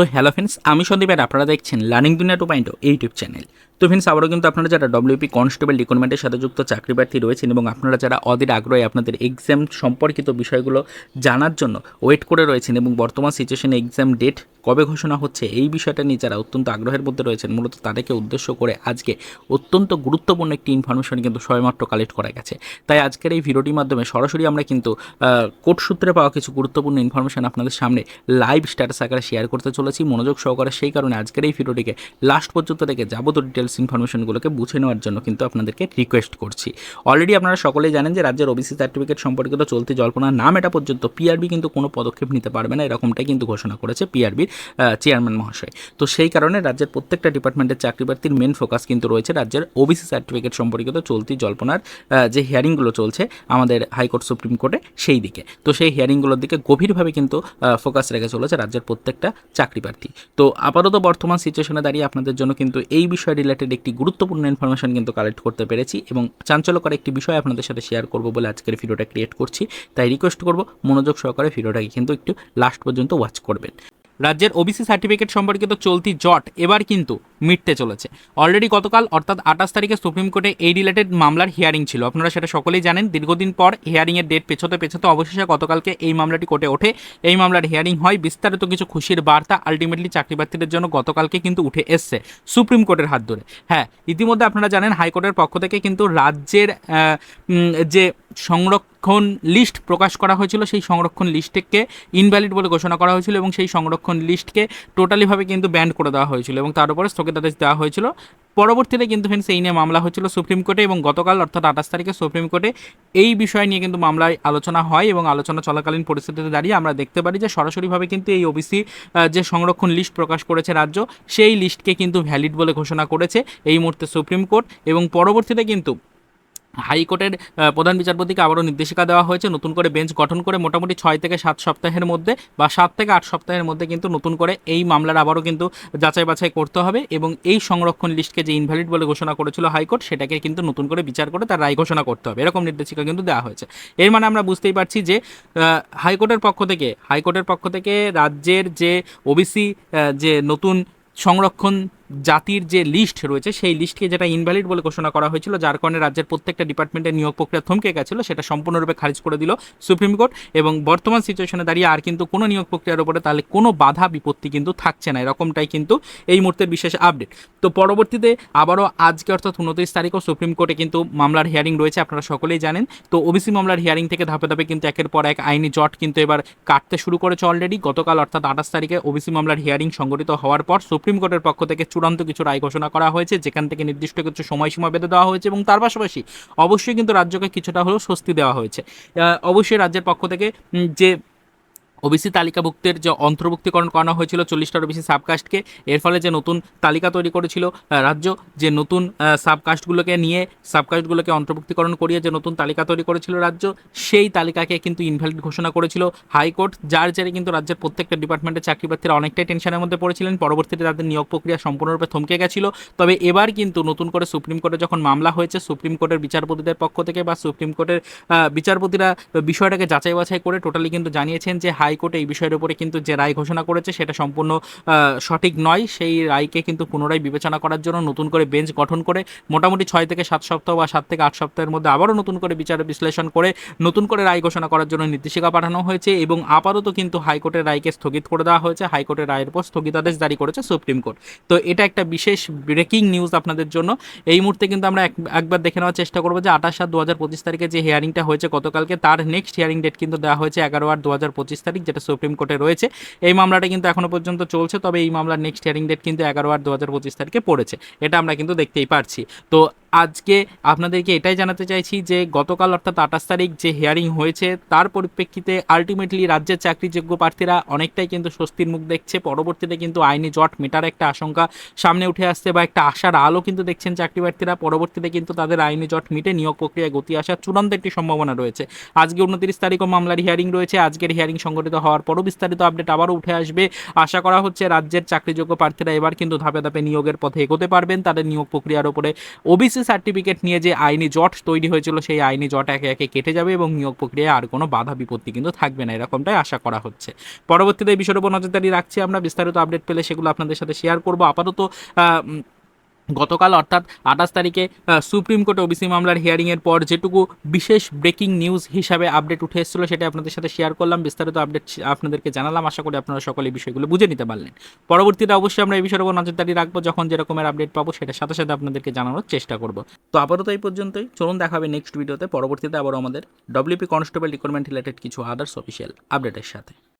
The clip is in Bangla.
তো হ্যালো ফ্রেন্ডস আমি সন্দীপ আর আপনারা দেখছেন learning Duniya two point YouTube channel তো ফ্রেন্ডস আবারও কিন্তু আপনারা যারা ডব্লিউপি কনস্টেবল রিক্রুটমেন্টের সাথে যুক্ত চাকরি প্রার্থী রয়েছেন এবং আপনারা যারা অধীর আগ্রহে আপনাদের এক্সাম সম্পর্কিত বিষয়গুলো জানার জন্য ওয়েট করে রয়েছেন এবং বর্তমান সিচুয়েশনে এক্সাম ডেট কবে ঘোষণা হচ্ছে, এই বিষয়টা নিয়ে যারা অত্যন্ত আগ্রহের মধ্যে রয়েছেন, মূলত তাদেরকে উদ্দেশ্য করে আজকে অত্যন্ত গুরুত্বপূর্ণ একটি ইনফরমেশন কিন্তু সবেমাত্র কালেক্ট করা গেছে। তাই আজকের এই ভিডিওটির মাধ্যমে সরাসরি আমরা কিন্তু কোর্ট সূত্রে পাওয়া কিছু গুরুত্বপূর্ণ ইনফরমেশন আপনাদের সামনে লাইভ স্ট্যাটাস আকারে শেয়ার করতে চলেছি। মনোযোগ সহকারে সেই কারণে আজকের এই ভিডিওটিকে লাস্ট পর্যন্ত দেখে যাবতীয় ডিটেলস ইনফরমেশনগুলোকে বুঝে নেওয়ার জন্য কিন্তু আপনাদেরকে রিকোয়েস্ট করছি। অলরেডি আপনারা সকলেই জানেন যে রাজ্যের ওবিসি সার্টিফিকেট সম্পর্কিত চলতি জল্পনা নাম এটা পর্যন্ত পিআরবি কিন্তু কোনো পদক্ষেপ নিতে পারবে না, এরকমটাই কিন্তু ঘোষণা করেছে পিআরবির চেয়ারম্যান মহাশয়। তো সেই কারণে রাজ্যের প্রত্যেকটা ডিপার্টমেন্টের চাকরি প্রার্থীর মেন ফোকাস কিন্তু রয়েছে রাজ্যের ওবিসি সার্টিফিকেট সম্পর্কিত চলতি জল্পনার যে হিয়ারিংগুলো চলছে আমাদের হাইকোর্ট সুপ্রিম কোর্টে সেই দিকে। তো সেই হিয়ারিংগুলোর দিকে গভীরভাবে কিন্তু ফোকাস রেখে চলেছে রাজ্যের প্রত্যেকটা চাকরি প্রার্থী তো আপাতত বর্তমান সিচুয়েশনে দাঁড়িয়ে আপনাদের জন্য কিন্তু এই বিষয় রিলেটেড একটি গুরুত্বপূর্ণ ইনফরমেশন কিন্তু কালেক্ট করতে পেরেছি এবং চাঞ্চল্যকর একটি বিষয় আপনাদের সাথে শেয়ার করব বলে আজকের ভিডিওটা ক্রিয়েট করছি। তাই রিকোয়েস্ট করব, মনোযোগ সহকারে ভিডিওটাকে কিন্তু একটু লাস্ট পর্যন্ত ওয়াচ করবেন। রাজ্যের ওবিসি সার্টিফিকেট সম্পর্কিত চলতি জট এবার কিন্তু মিটতে চলেছে। অলরেডি গতকাল, অর্থাৎ আঠাশ তারিখে সুপ্রিম কোর্টে এই রিলেটেড মামলার হিয়ারিং ছিল। আপনারা সেটা সকলেই জানেন, দীর্ঘদিন পর হিয়ারিংয়ের ডেট পেছোতে পেছোতে অবশেষে গতকালকে এই মামলাটি কোর্টে ওঠে। এই মামলার হিয়ারিং হয়, বিস্তারিত কিছু খুশির বার্তা আলটিমেটলি চাকরি প্রার্থীদের জন্য গতকালকে কিন্তু উঠে এসছে সুপ্রিম কোর্টের হাত ধরে। হ্যাঁ ইতিমধ্যে আপনারা জানেন হাইকোর্টের পক্ষ থেকে কিন্তু রাজ্যের যে সংরক্ষণ লিস্ট প্রকাশ করা হয়েছিল, সেই সংরক্ষণ লিস্টকে ইনভ্যালিড বলে ঘোষণা করা হয়েছিল এবং সেই সংরক্ষণ লিস্টকে টোটালিভাবে কিন্তু ব্যান্ড করে দেওয়া হয়েছিল এবং তার উপরে স্থগিতাদেশ দেওয়া হয়েছিল। পরবর্তীতে কিন্তু ফ্রেন্ডস এই নিয়ে মামলা হয়েছিল সুপ্রিম কোর্টে এবং গতকাল অর্থাৎ আঠাশ তারিখে সুপ্রিম কোর্টে এই বিষয় নিয়ে কিন্তু মামলায় আলোচনা হয় এবং আলোচনা চলাকালীন পরিস্থিতিতে দাঁড়িয়ে আমরা দেখতে পারি যে সরাসরিভাবে কিন্তু এই ওবিসি যে সংরক্ষণ লিস্ট প্রকাশ করেছে রাজ্য, সেই লিস্টকে কিন্তু ভ্যালিড বলে ঘোষণা করেছে এই মুহূর্তে সুপ্রিম কোর্ট এবং পরবর্তীতে কিন্তু হাইকোর্টের প্রধান বিচারপতিকে আবারও নির্দেশিকা দেওয়া হয়েছে। নতুন করে বেঞ্চ গঠন করে মোটামুটি ছয় থেকে সাত সপ্তাহের মধ্যে বা সাত থেকে আট সপ্তাহের মধ্যে কিন্তু নতুন করে এই মামলার আবারও কিন্তু যাচাই বাছাই করতে হবে এবং এই সংরক্ষণ লিস্টকে যে ইনভ্যালিড বলে ঘোষণা করেছিল হাইকোর্ট, সেটাকে কিন্তু নতুন করে বিচার করে তার রায় ঘোষণা করতে হবে। এরকম নির্দেশিকা কিন্তু দেওয়া হয়েছে। এর মানে আমরা বুঝতেই পারছি যে হাইকোর্টের পক্ষ থেকে, হাইকোর্টের পক্ষ থেকে রাজ্যের যে ওবিসি যে নতুন সংরক্ষণ জাতির যে লিস্ট রয়েছে, সেই লিস্টকে যেটা ইনভ্যালিড বলে ঘোষণা করা হয়েছিল, যার কারণে রাজ্যের প্রত্যেকটা ডিপার্টমেন্টের নিয়োগ প্রক্রিয়া থমকে গেছিল, সেটা সম্পূর্ণরূপে খারিজ করে দিল সুপ্রিম কোর্ট এবং বর্তমান সিচুয়েশনে দাঁড়িয়ে আর কিন্তু কোনো নিয়োগ প্রক্রিয়ার উপরে তাহলে কোনো বাধা বিপত্তি কিন্তু থাকছে না, এরকমটাই কিন্তু এই মুহূর্তের বিশেষ আপডেট তো পরবর্তীতে আবারও আজকে অর্থাৎ উনত্রিশ তারিখও সুপ্রিম কোর্টে কিন্তু মামলার হিয়ারিং রয়েছে, আপনারা সকলেই জানেন। তো ওবিসি মামলার হিয়ারিং থেকে ধাপে ধাপে কিন্তু একের পর এক আইনি জট কিন্তু এবার কাটতে শুরু করেছে অলরেডি গতকাল অর্থাৎ আঠাশ তারিখে ওবিসি মামলার হিয়ারিং সংগঠিত হওয়ার পর সুপ্রিম কোর্টের পক্ষ থেকে চূড়ান্ত কিছু রায় ঘোষণা করা হয়েছে, যেখান থেকে নির্দিষ্ট কিছু সময়সীমা বেঁধে দেওয়া হয়েছে এবং তার পাশাপাশি অবশ্যই কিন্তু রাজ্যকে কিছুটা হলেও স্বস্তি দেওয়া হয়েছে। অবশ্যই রাজ্যের পক্ষ থেকে যে ওবিসি তালিকাভুক্তের যে অন্তর্ভুক্তিকরণ করানো হয়েছিল চল্লিশটার বেশি সাবকাস্টকে এর ফলে যে নতুন তালিকা তৈরি করেছিল রাজ্য, যে নতুন সাবকাস্টগুলোকে নিয়ে সাবকাস্টগুলোকে অন্তর্ভুক্তিকরণ করিয়ে যে নতুন তালিকা তৈরি করেছিল রাজ্য, সেই তালিকাকে কিন্তু ইনভ্যালিড ঘোষণা করেছিল হাইকোর্ট, যার জেরে কিন্তু রাজ্যের প্রত্যেকটা ডিপার্টমেন্টের চাকরি প্রার্থীরা অনেকটাই টেনশনের মধ্যে পড়েছিলেন। পরবর্তীতে তাদের নিয়োগ প্রক্রিয়া সম্পূর্ণরূপে থমকে গেছিল। তবে এবার কিন্তু নতুন করে সুপ্রিম কোর্টে যখন মামলা হয়েছে, সুপ্রিম কোর্টের বিচারপতিদের পক্ষ থেকে বা সুপ্রিম কোর্টের বিচারপতিরা বিষয়টাকে যাচাই বাছাই করে টোটালি কিন্তু জানিয়েছেন যে হাইকোর্ট এই বিষয়ের উপরে কিন্তু যে রায় ঘোষণা করেছে সেটা সম্পূর্ণ সঠিক নয়। সেই রায়কে কিন্তু পুনরায় বিবেচনা করার জন্য নতুন করে বেঞ্চ গঠন করে মোটামুটি ছয় থেকে সাত সপ্তাহ বা সাত থেকে আট সপ্তাহের মধ্যে আবারও নতুন করে বিচার বিশ্লেষণ করে নতুন করে রায় ঘোষণা করার জন্য নির্দেশিকা পাঠানো হয়েছে এবং আপাতত কিন্তু হাইকোর্টের রায়কে স্থগিত করে দেওয়া হয়েছে। হাইকোর্টের রায়ের পর স্থগিতাদেশ জারি করেছে সুপ্রিম কোর্ট। তো এটা একটা বিশেষ ব্রেকিং নিউজ আপনাদের জন্য। এই মুহূর্তে কিন্তু আমরা এক- একবার দেখে নেওয়ার চেষ্টা করব যে আঠাশ সাত দু হাজার পঁচিশ তারিখে যে হিয়ারিংটা হয়েছে গতকালকে, তার নেক্সট হিয়ারিং ডেট কিন্তু দেওয়া হয়েছে এগারো আট দু হাজার পঁচিশ তারিখ। যেটা সুপ্রিম কোর্টে রয়েছে। এই মামলাটা কিন্তু এখনও পর্যন্ত চলছে, তবে এই মামলার নেক্সট হিয়ারিং ডেট কিন্তু এগারো আট দু হাজার পঁচিশ তারিখে পড়েছে। এটা আমরা কিন্তু দেখতেই পারছি। তো আজকে আপনাদেরকে এটাই জানাতে চাইছি যে, গতকাল অর্থাৎ আঠাশ তারিখ যে হিয়ারিং হয়েছে, তার পরিপ্রেক্ষিতে আলটিমেটলি রাজ্যের চাকরিযোগ্য প্রার্থীরা অনেকটাই কিন্তু স্বস্তির মুখ দেখছে। পরবর্তীতে কিন্তু আইনি জট মেটার একটা আশঙ্কা সামনে উঠে আসছে বা একটা আশার আলো কিন্তু দেখছেন চাকরি প্রার্থীরা। পরবর্তীতে কিন্তু তাদের আইনি জট মিটে নিয়োগ প্রক্রিয়ায় গতি আসার চূড়ান্ত একটি সম্ভাবনা রয়েছে। আজকে উনত্রিশ তারিখও মামলার হিয়ারিং রয়েছে। আজকের হিয়ারিং সংগঠিত হওয়ার পরও বিস্তারিত আপডেট আবারও উঠে আসবে। আশা করা হচ্ছে রাজ্যের চাকরিযোগ্য প্রার্থীরা এবার কিন্তু ধাপে ধাপে নিয়োগের পথে এগোতে পারবেন। তাদের নিয়োগ প্রক্রিয়ার উপরে ওবিসি সার্টিফিকেট নিয়ে যে আইনি জট তৈরি হয়েছিল, সেই আইনি জট একে একে কেটে যাবে এবং নিয়োগ প্রক্রিয়ায় আর কোনো বাধা বিপত্তি কিন্তু থাকবে না, এরকমটাই আশা করা হচ্ছে। পরবর্তীতে এই বিষয়ের উপর নজরদারি রাখছি আমরা, বিস্তারিত আপডেট পেলে সেগুলো আপনাদের সাথে শেয়ার করব। আপাতত গতকাল অর্থাৎ আঠাশ তারিখে সুপ্রিম কোর্টে ওবিসি মামলার হিয়ারিংয়ের পর যেটুকু বিশেষ ব্রেকিং নিউজ হিসাবে আপডেট উঠে এসেছিল সেটা আপনাদের সাথে শেয়ার করলাম। বিস্তারিত আপডেট আপনাদেরকে জানালাম। আশা করি আপনারা সকলে এই বিষয়গুলো বুঝে নিতে পারলেন। পরবর্তীতে অবশ্যই আমরা এই বিষয়ের উপর নজরদারি রাখব। যখন যেরকমের আপডেট পাবো সেটার সাথে সাথে আপনাদেরকে জানানোর চেষ্টা করব। তো আপাতত এই পর্যন্তই। চলুন দেখা হবে নেক্সট ভিডিওতে পরবর্তীতে আবার আমাদের ডব্লিউপি কনস্টেবল রিক্রুটমেন্ট রিলেটেড কিছু আদার্স অফিসিয়াল আপডেটের সাথে।